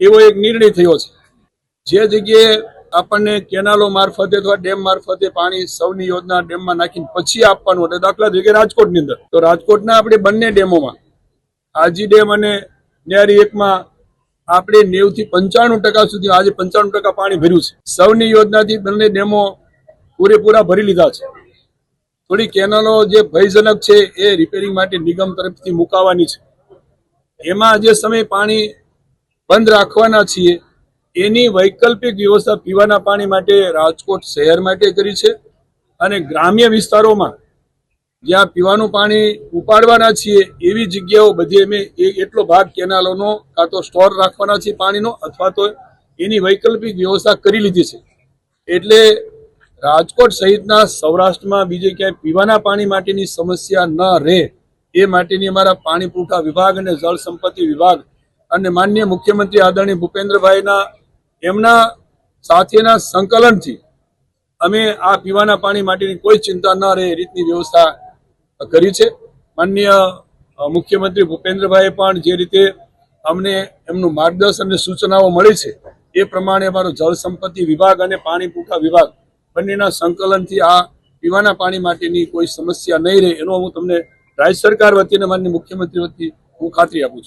એવો એક નિર્ણય થયો છે. જે જગ્યાએ આપણને કેનાલો મારફતે અથવા ડેમ મારફતે પાણી સૌની યોજના ડેમમાં નાખીને પછી આપવાનું એટલે દાખલા તરીકે રાજકોટની અંદર. તો રાજકોટના આપણે બંને ડેમોમાં આજી ડેમ અને ન્યારી એકમાં આપણે નેવથી પંચાણું ટકા સુધી આજે પંચાણું ટકા પાણી ભર્યું છે. સૌની યોજનાથી બંને ડેમો પૂરેપૂરા ભરી લીધા છે. થોડી કેનાલો જે ભયજનક છે એ રિપેરિંગ માટે નિગમ તરફથી મુકાવાની છે. એમાં જે સમય પાણી બંધ રાખવાના છીએ. એની વૈકલ્પિક વ્યવસ્થા પીવાના પાણી માટે રાજકોટ શહેર માટે કરી છે અને ગ્રામ્ય વિસ્તારોમાં જ્યાં પીવાનું પાણી ઉપાડવાના છીએ, એવી જગ્યાઓ બધી અમે એટલો ભાગ કેનાલોનો કાં તો સ્ટોર રાખવાના છીએ પાણીનો અથવા તો એની વૈકલ્પિક વ્યવસ્થા કરી લીધી છે. એટલે રાજકોટ સહિતના સૌરાષ્ટ્રમાં બીજે ક્યાંય પીવાના પાણી માટેની સમસ્યા ન રહે, એ માટેની અમારા પાણી પુરવઠા વિભાગ અને જળ સંપત્તિ વિભાગ અને માન્ય મુખ્યમંત્રી આદરણીય ભૂપેન્દ્રભાઈના એમના સાથેના સંકલનથી અમે આ પીવાના પાણી માટેની કોઈ ચિંતા ન રહે એ રીતની વ્યવસ્થા કરી છે. માન્ય મુખ્યમંત્રી ભૂપેન્દ્રભાઈએ પણ જે રીતે અમને એમનું માર્ગદર્શન અને સૂચનાઓ મળી છે, એ પ્રમાણે અમારો જળ સંપત્તિ વિભાગ અને પાણી પુરવઠા વિભાગ બંનેના સંકલનથી આ પીવાના પાણી માટેની કોઈ સમસ્યા નહીં રહે એનો હું તમને રાજ્ય સરકાર વતીને માનની મુખ્યમંત્રી વતી હું ખાતરી આપું છું.